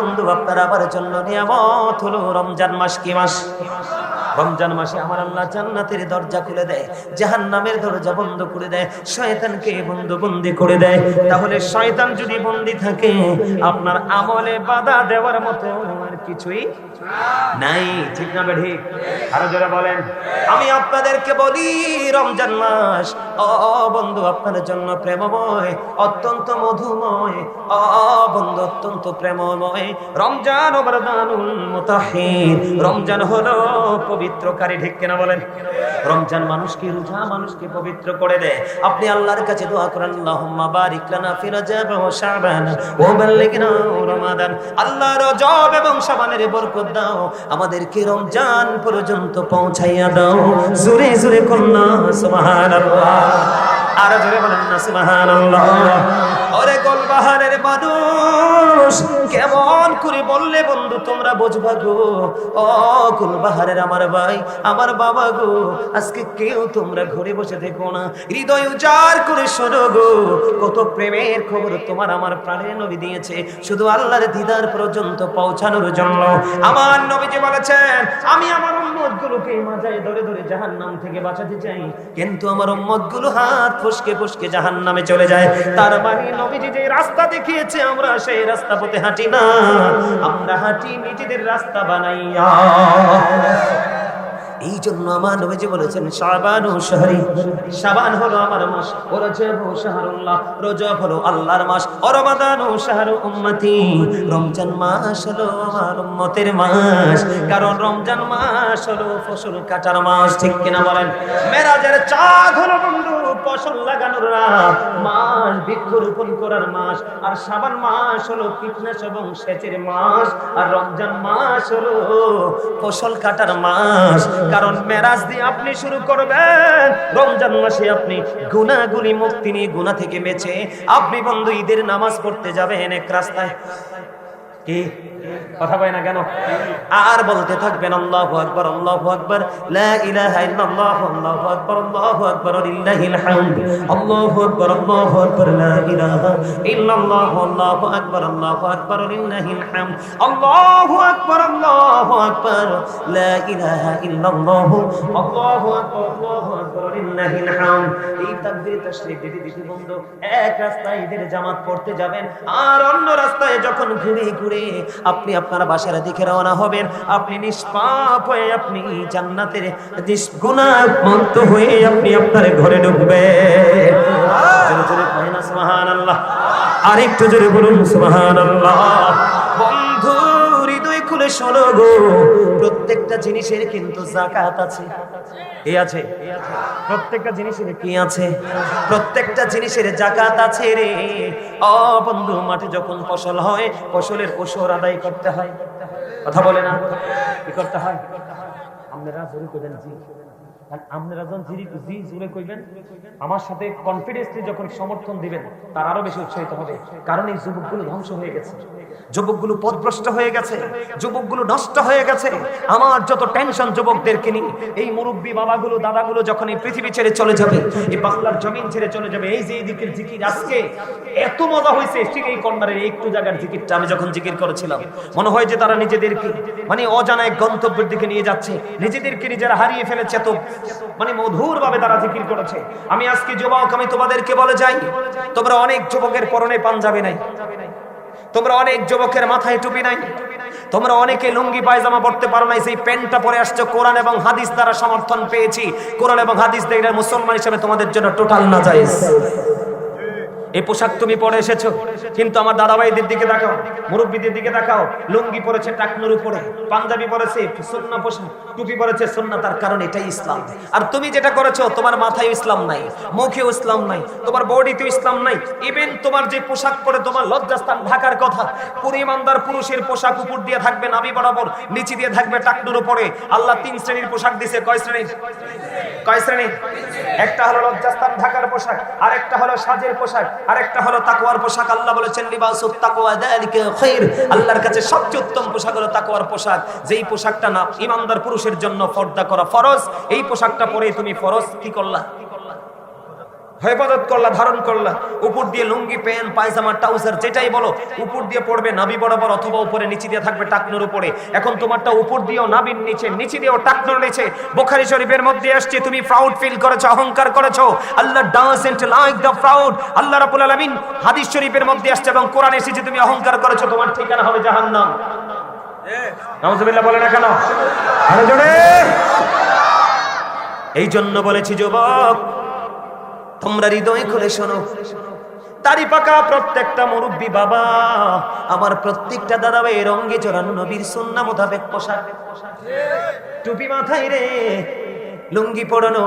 বন্ধু আপনার আবার জন্য নিয়ামত হলো রমজান মাস কি মাস? রমজান মাসে আমার আল্লাহ জান্নাতের দরজা খুলে দেয়, জাহান্নামের দরজা বন্ধ করে দেয়, শয়তানকে বন্ধ বন্দি করে দেয়। তাহলে শয়তান যদি বন্দি থাকে, আপনার আমলে বাধা দেওয়ার মতো কিছুই নাই ঠিক না বে ঠিক? আরও যারা বলেন। আমি আপনাদেরকে বলি রমজান মাস ও বন্ধু আপনার জন্য প্রেমময় অত্যন্ত মধুময় ও বন্ধু অত্যন্ত প্রেমময়। রমজান ওবরদানুল মুতাহির। রমজান হলো পবিত্রকারী ঠিক কিনা বলেন? রমজান মানুষকে রোজা মানুষকে পবিত্র করে দেয়। আপনি আল্লাহর কাছে দোয়া করেন আল্লাহুম্মা বারিক লানা ফি রজব ওয়া শাবান ওয়া বাল্লিগনা রমাদান। আল্লাহ রজব এবং শাবানের বরকত দাও আমাদেরকে রমজান পর্যন্ত পৌঁছাইয়া দাও। জোরে জোরে কন্যা সুবহানাল্লাহ। আর জোরে বলেন না, সুবহানাল্লাহ। ওরে গোলবাহারের মানুষ, কেমন করে বললে বন্ধু তোমরা বুঝবা গো? ও গোলবাহারের আমার ভাই, আমার বাবা গো, আজকে কেউ তোমরা ঘরে বসে দেখো না। হৃদয় উজাড় করে শোনো গো। কত প্রেমের খবর তোমার আমার প্রাণের নবী দিয়েছে। শুধু আল্লাহর দিদার পর্যন্ত পৌঁছানোর জন্য। আমার নবীজি বলেছেন, আমি আমার উম্মত গুলোকে মাজায় ধরে ধরে জাহান্নাম থেকে বাঁচাতে চাই। কিন্তু আমার উম্মতগুলো হাত ফসকে ফসকে জাহান্নামে চলে যায়। তার মানে নবীজি যে রাস্তা দেখিয়েছে, আমরা সেই রাস্তা পথে হাঁটি না। আমরা হাঁটি নিজেদের রাস্তা বানাইয়া। এই জন্য আমার নবীজি বলেছেন, শাবান ও শাহরি। শাবান হলো আমার মাস রজব ও শাহরুল্লাহ। রজব হলো আল্লাহর মাস, ও রমাদান ও শাহরু উম্মতি। রমজান মাস হলো আমার উম্মতের মাস, কারণ রমজান মাস হলো ফসল কাটার মাস, ঠিক কিনা বলেন? মেরাজের চাঁদ হলো বন্ধু। ফসল লাগানোর রাত। মাস বৃক্ষরোপণ করার মাস। আর শাবান মাস হলো ফিটনেস এবং সেচের মাস। আর রমজান মাস হলো ফসল কাটার মাস। কারণ মেরাজ দিয়ে আপনি শুরু করবেন। রমজান মাসে আপনি গুনাগুলি মুক্তি নিয়ে গুণা থেকে বেঁচে আপনি বন্ধু ঈদের নামাজ পড়তে যাবেন এক রাস্তায়। কি? কথা বলে না কেন আর বলতে থাকবেন আল্লাহু আকবার আল্লাহু আকবার এক রাস্তায় জামাত পড়তে যাবেন আর অন্য রাস্তায় যখন ঘুরে ঘুরে আপনি আপনার বাসার দিকে রওনা হবেন। আপনি নিষ্পাপ হয়ে আপনি জান্নাতের নিষ্গুণামুক্ত হয়ে আপনি আপনার ঘরে ঢুকবেন। জোরে জোরে বলুন, সুবহানাল্লাহ। খুলে শোনো গো, প্রত্যেকটা জিনিসের কিন্তু জাকাত আছে। এ আছে? প্রত্যেকটা জিনিসের কি আছে? প্রত্যেকটা জিনিসের জাকাত আছে রে। অ বন্ধু মাঠে যখন ফসল হয়, ফসলের ওসর আদায় করতে হয়। কথা বলে না? কি করতে হয়? আপনারা জরুরি আপনারা যখন জি জি জোরে কইবেন, আমার সাথে কনফিডেন্সলি যখন সমর্থন দিবেন, তার আরও বেশি উৎসাহিত হবে। কারণ এই যুবকগুলো ধ্বংস হয়ে গেছে। যুবকগুলো পথভ্রষ্ট হয়ে গেছে। যুবকগুলো নষ্ট হয়ে গেছে। আমার যত টেনশন এই বাবাগুলো, দাদাগুলো যখন এই পৃথিবী ছেড়ে চলে যাবে, এই বাংলার জমিন ছেড়ে চলে যাবে, এই যে দিকের জিকির আজকে এত মজা হয়েছে, ঠিক এই কর্নারের একটু জায়গার জিকিরটা আমি যখন জিকির করেছিলাম, মনে হয় যে তারা নিজেদেরকে মানে অজানা এক গন্তব্যের দিকে নিয়ে যাচ্ছে। নিজেদেরকে নিজেরা হারিয়ে ফেলেছে এত মানে মধুর ভাবে তারা জিকির করেছে। আমি আজকে যুবক, আমি তোমাদেরকে বলে যাই, তোমরা অনেক যুবকের পরনে পাঞ্জাবি নাই। তোমরা অনেক যুবকের মাথায় টুপি নাই। তোমরা অনেকে লুঙ্গি, পায়জামা পড়তে পারো নাই। সেই প্যান্টটা পরে আসছো, কোরআন এবং হাদিস দ্বারা সমর্থন পেয়েছি। কোরআন এবং হাদিস দিয়ে মুসলমান হিসেবে তোমাদের জন্য টোটাল না যায় এই পোশাক তুমি পরে এসেছ। কিন্তু আমার দাদাভাইদের দিকে দেখাও মুরব্বীদের দিকে দেখাও লুঙ্গি পরেছে টাকনুর উপরে, পাঞ্জাবি পরেছে সুন্না পোশাক, টুপি পরেছে সুন্না, তার কারণ এটাই ইসলাম। আর তুমি যেটা করেছ, তোমার মাথায় ইসলাম নাই, মুখেও ইসলাম নাই, তোমার বডিতেও ইসলাম নাই। ইভেন তোমার যে পোশাক পরে তোমার লজ্জাস্থান ঢাকার কথা, পুরো ইমানদার পুরুষের পোশাক উপর দিয়ে থাকবে নাবি বরাবর, নিচে দিয়ে থাকবে টাকনুর উপরে। আল্লাহ তিন শ্রেণির পোশাক দিছে, কয় শ্রেণির কয় শ্রেণি? একটা হলো লজ্জাস্থান ঢাকার পোশাক আর একটা হলো সাজের পোশাক। আর একটা হলো তাকওয়ার পোশাক। আল্লাহ বলেছেন লিবাসুত তাকওয়া যালিকা খায়র আল্লাহর কাছে সবচেয়ে উত্তম পোশাক হলো তাকওয়ার পোশাক। যেই পোশাকটা না, ইমানদার পুরুষের জন্য পর্দা করা ফরজ, এই পোশাকটা পরে তুমি ফরজ, কি করলা? হেফাজত করলা, ধারণ করলা। উপর দিয়ে লুঙ্গি, প্যান্ট, পায়জামা, ট্রাউজার, যেটাই বলো, উপর দিয়ে পড়বে নাবি বরাবর অথবা উপরে নিচে দিয়ে থাকবে টাকনোর উপরে। এখন তোমারটা উপর দিয়েও নাবির নিচে নিচে দিয়েও টাকনোর নিচে। বোখারি শরীফের মধ্যে আসছে, তুমি প্রাউড ফিল করেছ, অহংকার করেছ। Allah doesn't like the proud Allah রাব্বুল আলামিন হাদিস শরীফের মধ্যে আসছে এবং কোরআন এসেছে, তুমি অহংকার করেছ, তোমার ঠিকানা হবে জাহান্নাম। নাউজুবিল্লাহ বলে না কেন? আরও জোরে। এই জন্য বলেছি, যুবক তোমরা হৃদয় খুলে শোনো। তারি পাকা প্রত্যেকটা মুরব্বী বাবা, আমার প্রত্যেকটা দাদা ভাই রঙ্গে চড়ান নবীর সুন্না মোতাবেক পোশাক। টুপি মাথায় রে, লুঙ্গি পরানো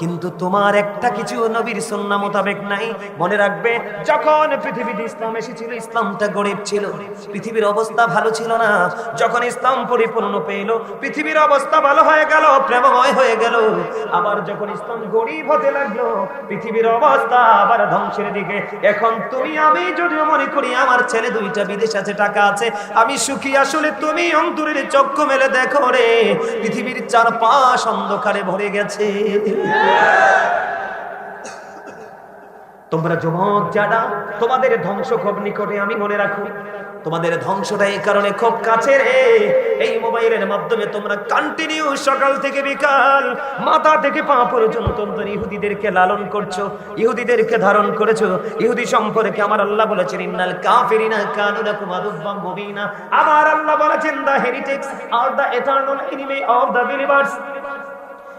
কিন্তু তোমার একটা কিছু নবীর সুন্না মোতাবেক নাই। মনে রাখবে, যখন পৃথিবীতে ইসলাম এসেছিল, ইসলামটা গরিব ছিল। পৃথিবীর অবস্থা ভালো ছিল না। যখন ইসলাম পরিপূর্ণ পেল, পৃথিবীর অবস্থা ভালো হয়ে গেল, প্রেমময় হয়ে গেল। আবার যখন ইসলাম গরিব হতে লাগল, পৃথিবীর অবস্থা আবার ধ্বংসের দিকে। এখন তুমি, আমি যদিও মনে করি আমার ছেলে দুইটা বিদেশ আছে, টাকা আছে, আমি সুখী। আসলে তুমি অন্তরের চক্ষু মেলে দেখো রে, পৃথিবীর চারপাশ অন্ধকারে ভরে গেছে। তোমরা যুবক, যারা তোমাদের ধ্বংস খুব নিকটে, আমি মনে রাখো, তোমাদের ধ্বংসটা এই কারণে খুব কাছে রে। এই মোবাইলের মাধ্যমে তোমরা কন্টিনিউ সকাল থেকে বিকাল, মাথা থেকে পা পর্যন্ত তোমরা ইহুদিদেরকে লালন করছ, ইহুদিদেরকে ধারণ করেছ। ইহুদি সম্পর্কে আমার আল্লাহ বলেছেন, ইন্নাল কাফিরিনা কানু লাকুম আদুব্বাম মুবিনা। আমার আল্লাহ বলেছেন the heretics R the eternal enemy of the believers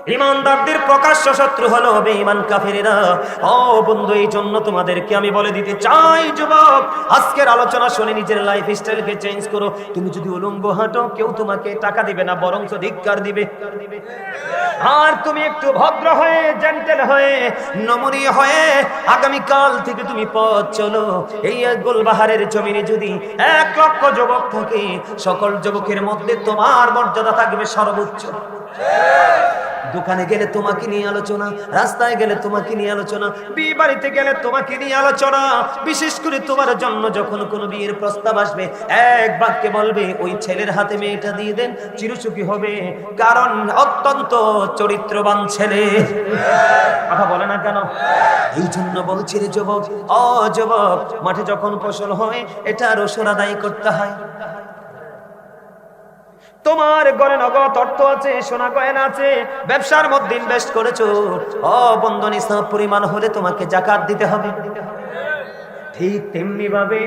ইমানদারদের প্রকাশ্য শত্রু হলো বেঈমান কাফেরেরা। ও বন্ধু এই জন্য তোমাদেরকে আমি বলে দিতে চাই, যুবক, আজকের আলোচনা শুনে নিজের লাইফ স্টাইলকে চেঞ্জ করো। তুমি যদি উলঙ্গ হাঁটো, কেউ তোমাকে টাকা দিবে না বরং ধিক্কার দিবে। আর তুমি একটু ভদ্র হয়ে জেন্টেল হয়ে, নমনীয় হয়ে আগামী কাল থেকে তুমি পথ চলো। এই গোলবাহারের জমিনে যদি এক লক্ষ যুবক থাকে, সকল যুবকের মধ্যে তোমার মর্যাদা থাকবে সর্বোচ্চ। দোকানে গেলে তোমাকে নিয়ে আলোচনা, রাস্তায় গেলে তোমাকে নিয়ে আলোচনা, বিয়ে বাড়িতে গেলে তোমাকে নিয়ে আলোচনা। বিশেষ করে তোমার জন্য যখন কোনো বিয়ের প্রস্তাব আসবে, এক বাক্যে বলবে, ওই ছেলের হাতে মেয়েটা দিয়ে দেন, চিরসুখী হবে। কারণ অত্যন্ত চরিত্রবান ছেলে। কথা বলে না কেন? এই জন্য বলছি রে যুবক, অ যুবক, মাঠে যখন ফসল হয় এটা রসুন আদায় করতে হয়। তোমার ঘরে নগদ অর্থ আছে, সোনা গয়না আছে, ব্যবসার মধ্যে ইনভেস্ট করেছ। ও বন্ধ নিসাব পরিমাণ হলে তোমাকে জাকাত দিতে হবে। ঠিক তেমনি ভাবে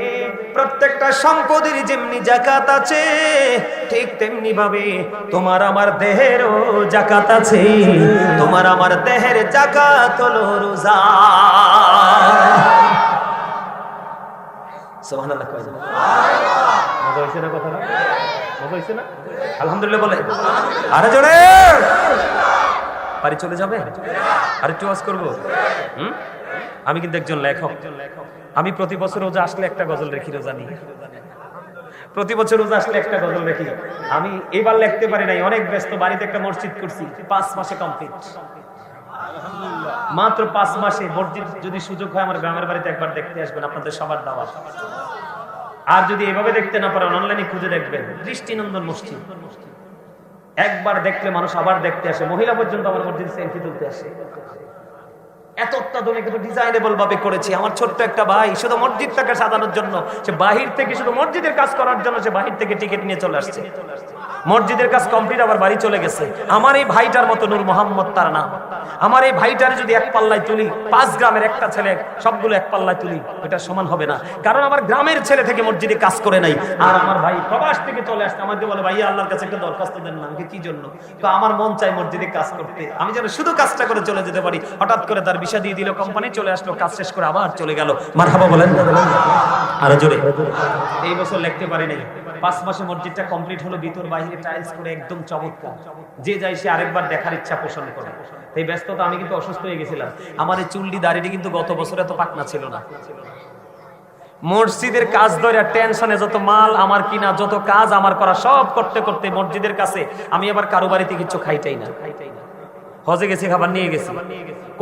প্রত্যেকটা সম্পদের যেমনি জাকাত আছে, ঠিক তেমনি ভাবে তোমার আমার দেহেরও জাকাত আছে। তোমার আমার দেহের জাকাত হলো রোজা। সুবহানাল্লাহ, কয় না? আলহামদুলিল্লাহ বলে। আরে জোরে! বাড়ি চলে যাবে? আর একটু করব? আমি কিন্তু একজন লেখক। আমি প্রতি বছর রোজা আসলে একটা গজল রেখি, রোজা নিয়ে। প্রতি বছর রোজা আসলে একটা গজল রেখি। আমি এবার লিখতে পারি নাই, অনেক ব্যস্ত, বাড়িতে একটা মসজিদ করছি, পাঁচ মাসে কমপ্লিট মাত্র পাঁচ মাসে মসজিদ যদি সুযোগ হয়, আমার গ্রামের বাড়িতে একবার দেখতে আসবেন, আপনাদের সবার দাওয়াত। আর যদি এভাবে দেখতে না পারেন অনলাইনে খুঁজে দেখবেন। দৃষ্টিনন্দন মসজিদ। একবার দেখলে মানুষ আবার দেখতে আসে। মহিলা পর্যন্ত আমার মসজিদ সেলফি তুলতে আসে। এত অত্যাধুনিক ডিজাইনেবল ভাবে করেছি। আমার ছোট্ট একটা ভাই শুধু মসজিদটাকে সাজানোর জন্য। সে বাহির থেকে শুধু মসজিদের কাজ করার জন্য সে বাহির থেকে টিকিট নিয়ে চলে আসছে। মসজিদের কাজ কমপ্লিট আবার বাড়ি চলে গেছে। আমার এই ভাইটার মতো নূর মোহাম্মদ তার নাম। আমার এই ভাইটারে যদি এক পাল্লায় তুলি, পাঁচ গ্রামের একটা ছেলে, সবগুলো এক পাল্লায় তুলি এটা সমান হবে না। কারণ আমার গ্রামের ছেলে থেকে মসজিদে কাজ করে নাই। আর আমার ভাই প্রবাস থেকে চলে আসছে আমাকে বলে ভাই আল্লাহর কাছে একটা দরখাস্ত দেন না। কি জন্য? তো আমার মন চাই মসজিদে কাজ করতে। আমি যেন শুধু কাজটা করে চলে যেতে পারি। হঠাৎ করে তার বিষয় দিয়ে দিল কোম্পানি চলে আসলো, কাজ শেষ করে আবার চলে গেল। মার হাবা বলেন আরও জোরে। এই বছর লিখতে পারি নাই। পাঁচ মাসে মসজিদটা কমপ্লিট হলো, ভিতর বাইরে টাইলস করে একদম চমৎকার। যে যায় সে আরেকবার দেখার ইচ্ছা পোষণ করে। এই ব্যস্ততা আমি কিন্তু অসুস্থ হয়ে গেছিলাম। আমার এই চুল্লি দাড়িটি কিন্তু গত বছর এত পাকনা ছিল না। মসজিদের কাজ ধরে টেনশনে যত মাল আমার কিনা, যত কাজ আমার করা সব করতে করতে মসজিদের কাছে আমি আবার কারও বাড়িতে কিছু খাইটাই না। হজে গেছি, খাবার নিয়ে গেছি।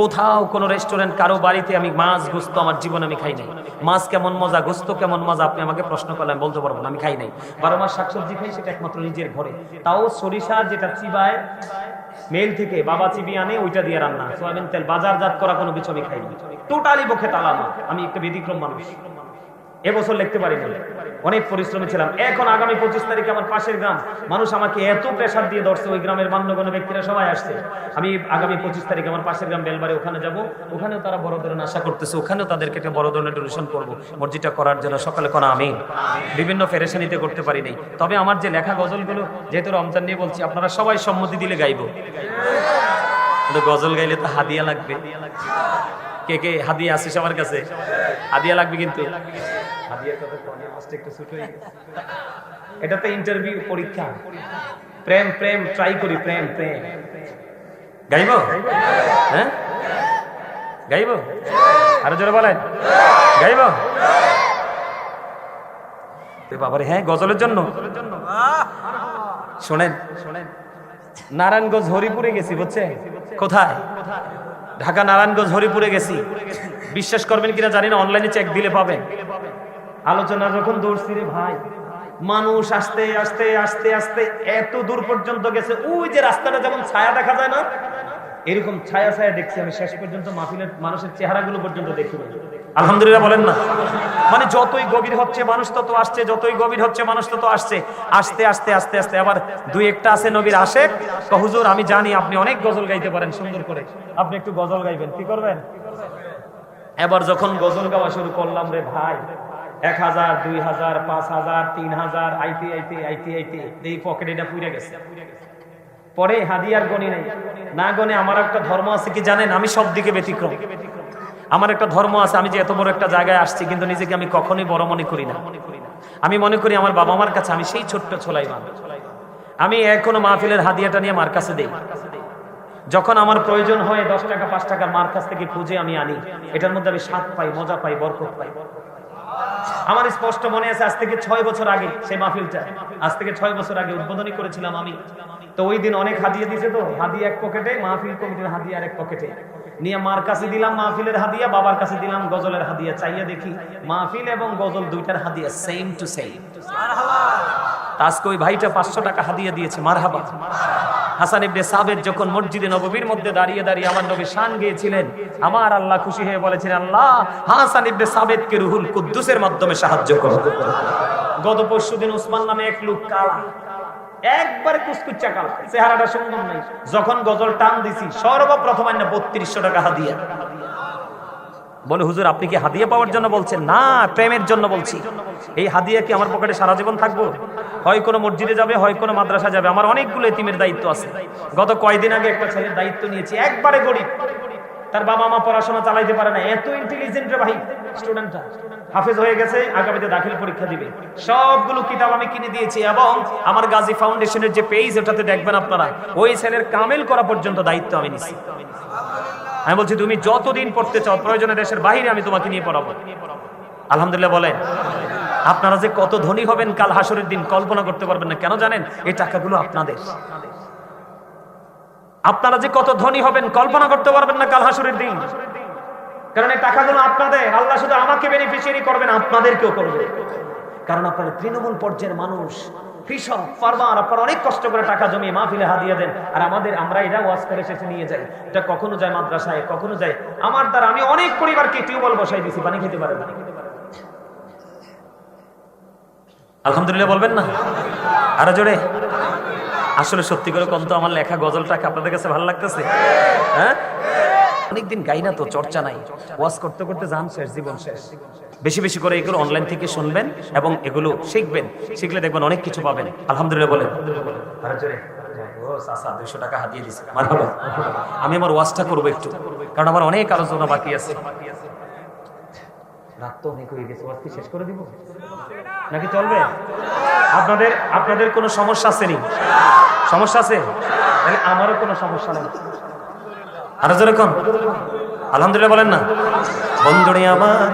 কোথাও কোনো রেস্টুরেন্ট কারও বাড়িতে আমি মাছ, গোস্ত আমার জীবন আমি খাই নাই। মাছ কেমন মজা, গোস্ত কেমন মজা, আপনি আমাকে প্রশ্ন করলেন, বলতে পারব না, আমি খাই নাই। বারো মাস শাকসবজি খাই, সেটা একমাত্র নিজের ঘরে। তাও সরিষা যেটা চিবায়, মেল থেকে বাবা চিবি আনে, ওইটা দিয়ে রান্না। সোয়াবিন তেল, বাজারজাত করা কোনো কিছু আমি খাইনি টোটালি পক্ষে তালামা আমি একটা ব্যতিক্রম মানুষ। এবছর লিখতে পারি পারিনি। অনেক পরিশ্রমী ছিলাম। এখন আগামী পঁচিশ তারিখে আমার পাশের গ্রাম। মানুষ আমাকে এত প্রেশার দিয়ে ধরছে, ওই গ্রামের মান্যগণ্য ব্যক্তিরা সবাই আসছে। আমি আগামী পঁচিশ তারিখে আমার পাশের গ্রাম বেলবাড়ি, ওখানে যাব। ওখানেও তারা বড় ধরনের আশা করতেছে। ওখানেও তাদেরকে একটা বড় ধরনের ডোনেশন করব। মসজিদটা করার জন্য সকালে কোনা আমি বিভিন্ন ফেরেশানিতে করতে পারি নাই। তবে আমার যে লেখা গজলগুলো, যেহেতু রমজান নিয়ে বলছি, আপনারা সবাই সম্মতি দিলে গাইবো। গজল গাইলে তো হাদিয়া লাগবে। কে কে হাদিয়া আসিস আমার কাছে? হাদিয়া লাগবে কিন্তু। হাদিয়ার কনে আজকে একটু। এটা তো ইন্টারভিউ পরীক্ষা। প্রেম প্রেম ট্রাই করি, প্রেম প্রেম। গাইব? হ্যাঁ? গাইব? আরও জোরে বলেন। গাইব? বাবারে হ্যাঁ গজলের জন্য। শোনেন। নারায়ণগঞ্জ হরিপুরে গেছি বুঝছে কোথায়? ঢাকা নারায়ণগঞ্জ হরিপুরে গেছি। বিশ্বাস করবেন কিনা জানি না অনলাইনে চেক দিলে পাবেন। আলোচনা যখন দৌড়ছি রে ভাই, মানুষ আসতে আসতে আসতে আসতে এত দূর পর্যন্ত গেছে। ওই যে রাস্তাটা যেমন ছায়া দেখা যায় না, এরকম ছায়া ছায়া দেখছি আমি। শেষ পর্যন্ত মাহফিলের মানুষের চেহারাগুলো পর্যন্ত দেখি। আলহামদুলিল্লাহ বলেন না। মানে যতই গভীর হচ্ছে মানুষ তত আসছে, যতই গভীর হচ্ছে মানুষ তত আসছে। আস্তে আস্তে আস্তে আস্তে আবার দুই একটা আছে নবীর তো হুজুর, আমি জানি আপনি অনেক গজল গাইতে পারেন, সুন্দর করে। আপনি একটু গজল গাইবেন, কি করবেন? এবার যখন গজল গাওয়া শুরু করলাম রে ভাই এক হাজার, দুই হাজার, পাঁচ হাজার, তিন হাজার, আইতে আইতে আইতে আইতে, এই পকেট পুড়ে গেছে। পরে হাদিয়ার গণি নেই। না গণে আমার একটা ধর্ম আছে কি জানেন? আমি সব দিকে ব্যতিক্রম। আমার একটা ধর্ম আছে, আমি যে এত বড় একটা জায়গায় আসছি, কিন্তু নিজেকে আমি কখনোই বড় মনে করি না। আমি মনে করি আমার বাবা মার কাছে আমি সেই ছোট্ট ছোলাই মান আমি এখনও মাহফিলের হাদিয়াটা নিয়ে মার কাছে দেই। যখন আমার প্রয়োজন হয় দশ টাকা, পাঁচ টাকার মার কাছ থেকে খুঁজে আমি আনি। এটার মধ্যে আমি স্বাদ পাই, মজা পাই, বরকত পাই। আমার স্পষ্ট মনে আছে আজ থেকে ছয় বছর আগে সেই মাহফিলটা। আজ থেকে ছয় বছর আগে উদ্বোধনী করেছিলাম আমি। তো ওই দিন অনেক হাদিয়া দিছে তো হাদিয়া এক পকেটে মাহফিল কমিটির হাদিয়া আর এক পকেটে নিয়ে মার কাছে দিলাম মাহফিলের হাদিয়া বাবার কাছে দিলাম গজলের হাদিয়া। চাইয়া দেখি মাহফিল এবং গজল দুইটার হাদিয়া সেম টু সেম আজকে ওই ভাইটা পাঁচশো টাকা হাদিয়া দিয়েছে মারহাবা। হাসান ইবনে সাবের যখন মসজিদে নববীর মধ্যে দাঁড়িয়ে দাঁড়িয়ে আমার নবী শান গিয়েছিলেন, আমার আল্লাহ খুশি হয়ে বলেছিলেন, আল্লাহ, হাসান ইবনে সাবেদকে রুহুল কুদ্দুসের মাধ্যমে সাহায্য করো। গত পরশু দিন উসমান নামে এক লোক কালা, একবারে কুচকুচ্চা কালা, চেহারাটা সুন্দর নাই। যখন গজল টান দিছি, সর্বপ্রথম আইনা বত্রিশশো টাকা হাদিয়া। বলে, হুজুর, আপনি কি হাদিয়া পাওয়ার জন্য বলছেন? না, প্রেমের জন্য বলছি। এই হাদিয়া কি আমার পকেটে সারা জীবন থাকব? হয় কোনো মসজিদে যাবে, হয় কোনো মাদ্রাসা যাবে। আমার অনেকগুলো এতিমের দায়িত্ব আছে। গত কয়দিন আগে একটা ছেলের দায়িত্ব নিয়েছি, একবারে গরিব। তার বাবা মা পড়াশোনা চালাইতে পারে না। এত ইন্টেলিজেন্ট ভাই স্টুডেন্টটা হাফেজ হয়ে গেছে, আগামীতে দাখিল পরীক্ষা দিবে। সবগুলো কিতাব আমি কিনে দিয়েছি এবং আমার গাজী ফাউন্ডেশনের যে পেজ ওটাতে দেখবেন আপনারা, ওই ছেলের কামেল করা পর্যন্ত দায়িত্ব আমি নিছি। আমি বলছি, তুমি যতদিন পড়তে চাও, প্রয়োজনে দেশের বাইরে আমি তোমাকে নিয়ে পড়াবো। আলহামদুলিল্লাহ বলেন, আপনারা যে কত ধনী হবেন কাল হাসরের দিন, কল্পনা করতে পারবেন না। কেন জানেন? এই টাকাগুলো আপনাদের। আপনারা যে কত ধনী হবেন, কল্পনা করতে পারবেন না কাল হাসরের দিন। কারণ এই টাকাগুলো আপনাদের। আল্লাহ শুধু আমাকে বেনিফিশিয়ারি করবেন, আপনাদেরকেও করবে। কারণ আপনারা তৃণমূল পর্যায়ের মানুষ। কৃষক ফার্মার আপনারা অনেক কষ্ট করে টাকা জমিয়ে মাহফিলে দেন। আর আমাদের, আমরা ওয়াজ করে শেষে নিয়ে যাই। এটা কখনো যায় মাদ্রাসায়, কখনো যায়। আমার দ্বারা আমি অনেক পরিবারকে টিউবওয়েল বসাই দিছি, পানি খেতে পারে আলহামদুলিল্লাহ বলবেন না? আরও জোরে? আসলে সত্যি করে কম তো আমার লেখা গজলটাকে আপনাদের কাছে ভালো লাগতেছে? হ্যাঁ? অনেকদিন গাই না তো চর্চা নাই। ওয়াজ করতে করতে যান শেষ জীবন শেষ। বেশি বেশি করে এগুলো অনলাইন থেকে শুনবেন এবং এগুলো শিখবেন। শিখলে দেখবেন অনেক কিছু পাবেন। আলহামদুলিল্লাহ বলেন। আরও জোরে। ও চাচা, 200 টাকা হাতিয়ে দিছে। আমি আমার ওয়াজটা করব একটু। কারণ আমার অনেক আলোচনা বাকি আছে। নাকি চলবে? আপনাদের আপনাদের কোনো সমস্যা আছে নি? সমস্যা আছে? আমারও কোনো সমস্যা নেই। আরও যেরকম আলহামদুলিল্লাহ বলেন না। বন্ধুরে আমার,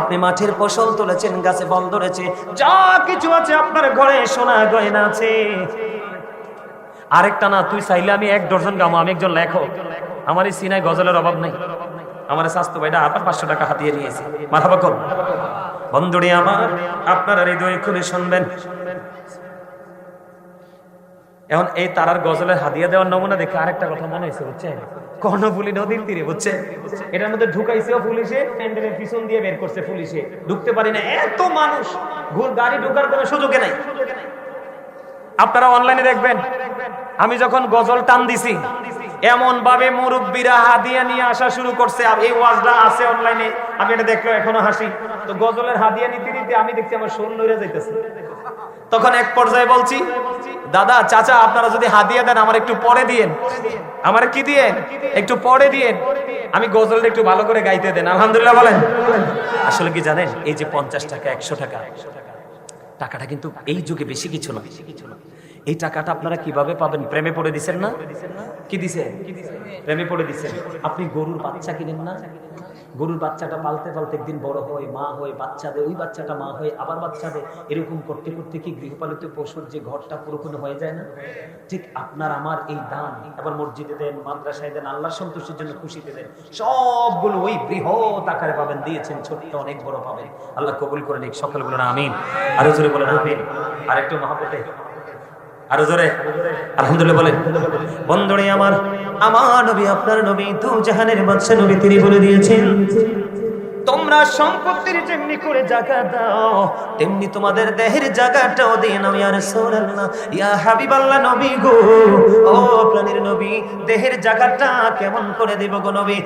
আপনি মাঠের ফসল তুলেছেন, গাছে ফল ধরেছে। যা কিছু আছে আপনার ঘরে সোনা গয়না আছে। আরেকটা না, তুই চাইলে আমি এক ডজন গামো, আমি একজন লেখক। আমার এই সিনায় গজলের অভাব নাই। আমার স্বাস্থ্য ভাইটা আবার পাঁচশো টাকা হাতিয়ে নিয়েছে। মাথা বন্ধুরি আমার, আপনারা হৃদয় খুলে শুনবেন। এখন এই তারার গজলের হাদিয়া দেওয়ার নমুনা দেখে আরেকটা কথা মনে হয়েছে, বুঝছেন? কর্ণফুলি নদীর তীরে বুঝছে এটার মধ্যে ঢুকাইছে পুলিশে, প্যান্ডেলের পিছন দিয়ে বের করছে পুলিশে। ঢুকতে পারি না, এত মানুষ! ঘুর গাড়ি ঢুকার কোনো সুযোগে নাই। আপনারা অনলাইনে দেখবেন, আমি যখন গজল টান দিছি এমন ভাবে মুরব্বীরা হাদিয়া নিয়ে আসা শুরু করছে আর এই ওয়াজটা আছে অনলাইনে আমি এটা দেখল এখনও হাসি। তো গজলের হাদিয়া নিতে নিতে আমি দেখছি আমার শোন নইরা যাইতেছে। তখন এক পর্যায়ে বলছি, দাদা, চাচা, আপনারা যদি হাদিয়া দেন, আমার একটু পরে দিয়েন। আমার কি দিয়েন? একটু পরে দিয়েন। আমি গজলটা একটু ভালো করে গাইতে দেন। আলহামদুলিল্লাহ, বলেন। আসলে কি জানেন, এই যে পঞ্চাশ টাকা, একশো টাকা, টাকাটা কিন্তু এই যুগে বেশি কিছু না। এই টাকাটা আপনারা কীভাবে পাবেন? প্রেমে পড়ে দিছেন না? কি দিছে? প্রেমে পড়ে দিছেন আপনি গরুর বাচ্চা কিনেন না? গরুর বাচ্চাটা পালতে পালতে একদিন বড় হয়, মা হয়, বাচ্চা দেয়, ওই বাচ্চাটা মা হয় আবার বাচ্চা দেয়। এরকম করতে করতে কি গৃহপালিত পশুর যে ঘরটা পুরোপুরি হয়ে যায় না? ঠিক আপনার, আমার এই দান আবার মসজিদে দেন, মাদ্রাসায় দেন আল্লাহ সন্তুষ্টির জন্য খুশিতে দেন, সবগুলো ওই বৃহৎ আকারে পাবেন, দিয়েছেন, ছোট্ট, অনেক বড় পাবেন। আল্লাহ কবুল করে নিক, সকালগুলো না, আমিন। আরও জোরে বলেন, আমিন। আরেকটু মহাপতে আরও জোরে। আলহামদুলিল্লাহ বলেন। বন্ধুরে আমার আমার নবী, আপনার নবী তু জাহানের বাদশা নবী তিনি বলে দিয়েছেন, তোমরা সম্পত্তির যেমনি করে জায়গা দাও, তেমনি তোমাদের দেহের জায়গাটাও দিয়ে নাও, ইয়া রাসূলুল্লাহ, ইয়া হাবিবাল্লাহ নবী গো। ও প্রাণীর নবী, দেহের জায়গাটা কেমন করে দেব গো নবী?